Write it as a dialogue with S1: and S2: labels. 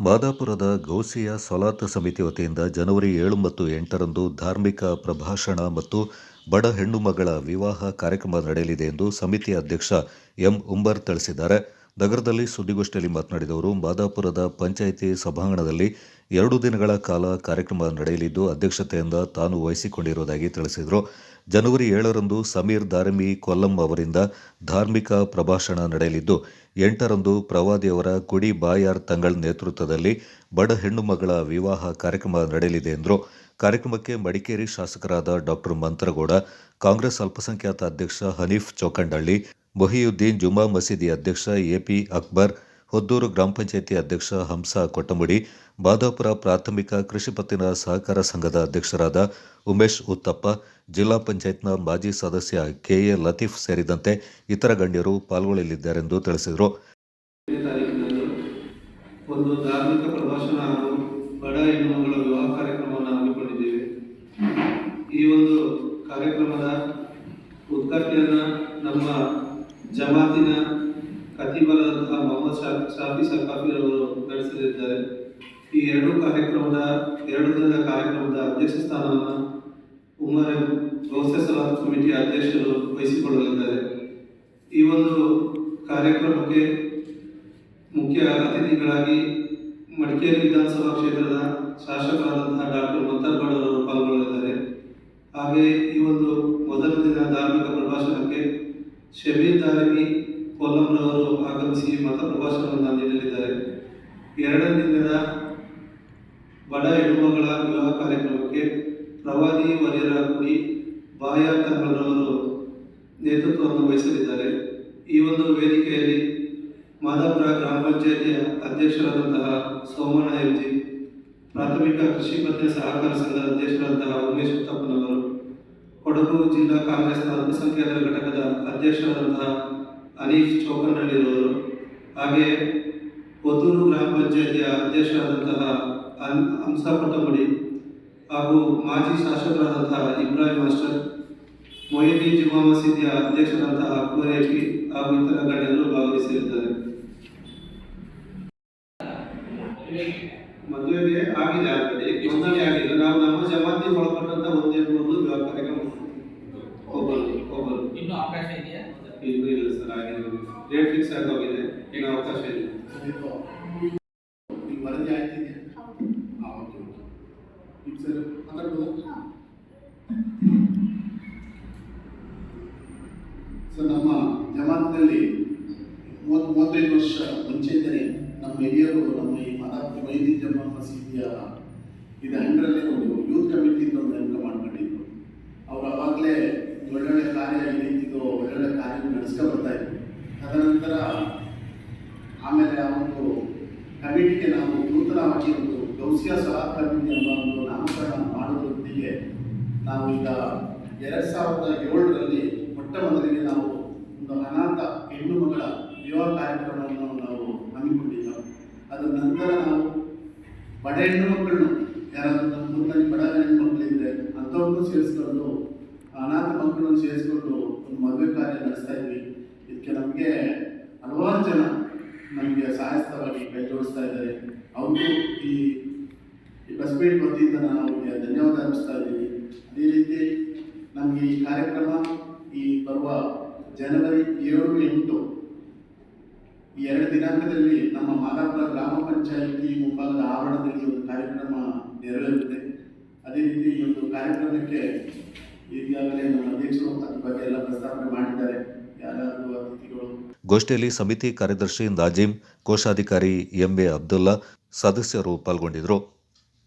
S1: ಮಾದಾಪುರದ ಗೌಸಿಯ ಸಲಾತ್ ಸಮಿತಿ ವತಿಯಿಂದ ಜನವರಿ ಏಳು ಮತ್ತು ಎಂಟರಂದು ಧಾರ್ಮಿಕ ಪ್ರಭಾಷಣ ಮತ್ತು ಬಡ ಹೆಣ್ಣು ಮಗಳ ವಿವಾಹ ಕಾರ್ಯಕ್ರಮ ನಡೆಯಲಿದೆ ಎಂದು ಸಮಿತಿ ಅಧ್ಯಕ್ಷ ಎಂ ಉಂಬರ್ ತಿಳಿಸಿದ್ದಾರೆ. ನಗರದಲ್ಲಿ ಸುದ್ದಿಗೋಷ್ಠಿಯಲ್ಲಿ ಮಾತನಾಡಿದ ಅವರು, ಮಾದಾಪುರದ ಪಂಚಾಯಿತಿ ಸಭಾಂಗಣದಲ್ಲಿ ಎರಡು ದಿನಗಳ ಕಾಲ ಕಾರ್ಯಕ್ರಮ ನಡೆಯಲಿದ್ದು, ಅಧ್ಯಕ್ಷತೆಯಿಂದ ತಾನು ವಹಿಸಿಕೊಂಡಿರುವುದಾಗಿ ತಿಳಿಸಿದರು. ಜನವರಿ ಏಳರಂದು ಸಮೀರ್ ದಾರಮಿ ಕೊಲ್ಲಂ ಅವರಿಂದ ಧಾರ್ಮಿಕ ಪ್ರಭಾಷಣ ನಡೆಯಲಿದ್ದು, ಎಂಟರಂದು ಪ್ರವಾದಿಯವರ ಕುಡಿ ಬಾಯಾರ್ ತಂಗಳ್ ನೇತೃತ್ವದಲ್ಲಿ ಬಡ ಹೆಣ್ಣು ಮಗಳ ವಿವಾಹ ಕಾರ್ಯಕ್ರಮ ನಡೆಯಲಿದೆ ಎಂದರು. ಕಾರ್ಯಕ್ರಮಕ್ಕೆ ಮಡಿಕೇರಿ ಶಾಸಕರಾದ ಡಾಕ್ಟರ್ ಮಂತ್ರಗೌಡ, ಕಾಂಗ್ರೆಸ್ ಅಲ್ಪಸಂಖ್ಯಾತ ಅಧ್ಯಕ್ಷ ಹನೀಫ್ ಚೌಕಂಡಳ್ಳಿ, ಮೊಹಿಯುದ್ದೀನ್ ಜುಮಾ ಮಸೀದಿ ಅಧ್ಯಕ್ಷ ಎಪಿ ಅಕ್ಬರ್ ಹೊದ್ದೂರು ಗ್ರಾಮ ಪಂಚಾಯಿತಿ ಅಧ್ಯಕ್ಷ ಹಂಸ ಕೊಟ್ಟಮುಡಿ ಬಾದಾಪುರ ಪ್ರಾಥಮಿಕ ಕೃಷಿ ಪತ್ತಿನ ಸಹಕಾರ ಸಂಘದ ಅಧ್ಯಕ್ಷರಾದ ಉಮೇಶ್ ಉತ್ತಪ್ಪ, ಜಿಲ್ಲಾ ಪಂಚಾಯತ್ನ ಮಾಜಿ ಸದಸ್ಯ ಕೆಎ ಲತೀಫ್ ಸೇರಿದಂತೆ ಇತರ ಗಣ್ಯರು ಪಾಲ್ಗೊಳ್ಳಲಿದ್ದಾರೆಂದು ತಿಳಿಸಿದರು.
S2: ಒಂದು ಧಾರ್ಮಿಕ ಹಾಗೂ ಬಡ ಹೆಣ್ಣು ವಿವಾಹ ಕಾರ್ಯಕ್ರಮವನ್ನು ಹಮ್ಮಿಕೊಂಡಿದ್ದೇವೆ ಈ ಒಂದು ಕಾರ್ಯಕ್ರಮದ ಉದ್ಘಾಟನೆಯನ್ನು ನಮ್ಮ ಜಮಾತಿನ ಕತಿಬಲದಂತಹ ಮೊಹಮ್ಮದ್ ಶಾಫಿ ಶಾಫಿ ಸಕಾಫಿರವರು ನಡೆಸಲಿದ್ದಾರೆ. ಈ ಎರಡು ಕಾರ್ಯಕ್ರಮದ, ಎರಡು ದಿನದ ಕಾರ್ಯಕ್ರಮದ ಅಧ್ಯಕ್ಷ ಸ್ಥಾನವನ್ನು ಉಮರ್ ಗೌಸೆ ಸಲಾತ್ ಕಮಿಟಿಯ ಅಧ್ಯಕ್ಷರು ವಹಿಸಿಕೊಳ್ಳಲಿದ್ದಾರೆ. ಈ ಒಂದು ಕಾರ್ಯಕ್ರಮಕ್ಕೆ ಮುಖ್ಯ ಅತಿಥಿಗಳಾಗಿ ಮಡಿಕೇರಿ ವಿಧಾನಸಭಾ ಕ್ಷೇತ್ರದ ಶಾಸಕರಾದಂತಹ ಡಾಕ್ಟರ್ ಮತ್ತರ್ಗೌಡ ಅವರು ಪಾಲ್ಗೊಳ್ಳಲಿದ್ದಾರೆ. ಹಾಗೆ ಈ ಒಂದು ಮೊದಲ ದಿನ ಧಾರ್ಮಿಕ ಪ್ರಭಾಷಣಕ್ಕೆ ಶಬೀರ್ ಕೊಲ್ಲಂರವರು ಆಗಮಿಸಿ ಮತ ಪ್ರಭಾಷಣವನ್ನು ನೀಡಲಿದ್ದಾರೆ ಎರಡನೇ ದಿನದ ಬಡ ಹೆಣ್ಣುಮಗಳ ವಿವಾಹ ಕಾರ್ಯಕ್ರಮಕ್ಕೆ ಪ್ರವಾದಿ ವರಿಯರ ಕುಡಿ ಬಾಯ ನೇತೃತ್ವವನ್ನು ವಹಿಸಲಿದ್ದಾರೆ. ಈ ಒಂದು ವೇದಿಕೆಯಲ್ಲಿ ಮಾದಾಪುರ ಗ್ರಾಮ ಪಂಚಾಯತಿಯ ಅಧ್ಯಕ್ಷರಾದಂತಹ ಸೋಮಣ್ಣ ಪ್ರಾಥಮಿಕ ಕೃಷಿ ಪತ್ತೆ ಸಹಕಾರ ಸಂಘದ ಅಧ್ಯಕ್ಷರಾದಂತಹ ಉಮೇಶ್ ಉತ್ತಪ್ಪನವರು, ಕೊಡಗು ಜಿಲ್ಲಾ ಕಾಂಗ್ರೆಸ್ನ ಅಲ್ಪಸಂಖ್ಯಾತರ ಘಟಕದ ಅಧ್ಯಕ್ಷರಾದಂತಹ ಅನೀಫ್ ಚೌಕನಹಳ್ಳಿರವರು ಹಾಗೆ ಕೊತ್ತೂರು ಗ್ರಾಮ ಪಂಚಾಯತಿಯ ಅಧ್ಯಕ್ಷರಾದಂತಹ ಅನ್ ಹಂಸ ಹಾಗೂ ಮಾಜಿ ಶಾಸಕರಾದಂತಹ ಇಬ್ರಾಹಿಂ ಮಾಸ್ಟರ್ ಮೊಯ್ದಿ ಜುಮಾ ಮಸೀದಿಯ ಅಧ್ಯಕ್ಷರಾದಂತಹ ಅಕ್ಬರ್ ಎಪಿ ಹಾಗೂ ಇತರ ಗಣ್ಯರು ಭಾಗವಹಿಸಲಿದ್ದಾರೆ. ಮದುವೆಗೆ ಆಗಿದೆ ಆಲ್ರೆಡಿ ನೋಂದಣಿ ಆಗಿಲ್ಲ. ನಾವು ನಮ್ಮ ಜಮಾತಿ ಒಳಪಟ್ಟಂತ ಒಂದೇ ಒಂದು ವಿವಾಹ ಕಾರ್ಯಕ್ರಮ. ಒಬ್ಬರು ಒಬ್ಬರು
S3: ಇನ್ನು ಅವಕಾಶ ಇದೆಯಾ?
S2: ಇಲ್ಲ ಸರ್ ಆಗಿಲ್ಲ ಡೇಟ್ ಫಿಕ್ಸ್ ಆಗೋಗಿದೆ ಈಗ ಅವಕಾಶ
S4: ಈಗ ಸರ್ ನಮ್ಮ ಜಮಾತ್ನಲ್ಲಿ ಮೂವತ್ತು ಮೂವತ್ತೈದು ವರ್ಷ ಮುಂಚೆಯಿಂದಲೇ ನಮ್ಮ ಹಿರಿಯರು ನಮ್ಮ ಈ ಮಾದಾಪುರ ವೈದ್ಯ ಮಸೀದಿಯ ಇದು ಅಂಡರಲ್ಲೇ ಒಂದು ಯೂತ್ ಕಮಿಟಿ ಅಂತ ಒಂದು ನೇಮಕ ಮಾಡ್ಕೊಂಡಿದ್ರು ಆಮೇಲೆ ಆ ಒಂದು ಕಮಿಟಿಗೆ ನಾವು ನೂತನವಾಗಿ ಒಂದು ಗೌಸಿಯ ಸಲಹಾ ಕಮಿಟಿ ಎಂಬ ಒಂದು ನಾಮಕರಣ ಮಾಡೋದರೊಂದಿಗೆ ನಾವು ಈಗ ಎರಡು ಸಾವಿರದ ಏಳರಲ್ಲಿ ಮೊಟ್ಟ ಮೊದಲಿಗೆ ನಾವು ಒಂದು ಅನಾಥ ಹೆಣ್ಣು ಮಗಳ ವಿವಾಹ ಕಾರ್ಯಕ್ರಮವನ್ನು ನಾವು ಹಮ್ಮಿಕೊಂಡಿದ್ದೆವು. ಅದರ ನಂತರ ನಾವು ಬಡ ಹೆಣ್ಣು ಮಕ್ಕಳನ್ನು, ಯಾರಾದರೂ ನಮ್ಮ ಊರಿನಲ್ಲಿ ಬಡ ಹೆಣ್ಣು ಮಕ್ಕಳಿದ್ರೆ ಅಂಥವ್ರನ್ನೂ ಸೇರಿಸ್ಕೊಂಡು, ಅನಾಥ ಮಕ್ಕಳನ್ನು ಸೇರಿಸ್ಕೊಂಡು ಒಂದು ಮದುವೆ ಕಾರ್ಯ ನಡೆಸ್ತಾ ಇದ್ವಿ. ಇದಕ್ಕೆ ನಮಗೆ ಹಲವಾರು ಜನ ನಮಗೆ ಸಹಾಯಸ್ಥವಾಗಿ ಕೈ ಜೋಡಿಸ್ತಾ ಇದ್ದಾರೆ. ಅವರು ಈ ಮೀಟ್ ವತಿಯಿಂದ ನಾನು ಅವರಿಗೆ ಧನ್ಯವಾದ ಅರ್ಪಿಸ್ತಾ ಇದ್ದೀನಿ. ಅದೇ ರೀತಿ ನಮಗೆ ಈ ಕಾರ್ಯಕ್ರಮ ಈ ಬರುವ ಜನವರಿ ಏಳು ಎಂಟು ಈ ಎರಡು ದಿನಾಂಕದಲ್ಲಿ ನಮ್ಮ ಮಾದಾಪುರ ಗ್ರಾಮ ಪಂಚಾಯಿತಿ ಮುಂಭಾಗದ ಆವರಣದಲ್ಲಿ ಒಂದು ಕಾರ್ಯಕ್ರಮ ನೆರವೇರುತ್ತೆ. ಅದೇ ರೀತಿ ಈ ಒಂದು ಕಾರ್ಯಕ್ರಮಕ್ಕೆ ಈಗಾಗಲೇ ನಮ್ಮ ಅಧ್ಯಕ್ಷರು ಅದ್ರ ಬಗ್ಗೆ ಎಲ್ಲ ಪ್ರಸ್ತಾವನೆ ಮಾಡಿದ್ದಾರೆ. ಯಾರಾದರೂ
S1: ಗೋಷ್ಠಿಯಲ್ಲಿ ಸಮಿತಿ ಕಾರ್ಯದರ್ಶಿ ನಾಜೀಂ ಕೋಶಾಧಿಕಾರಿ ಎಂಎ ಅಬ್ದುಲ್ಲಾ ಸದಸ್ಯರು ಪಾಲ್ಗೊಂಡಿದ್ದರು.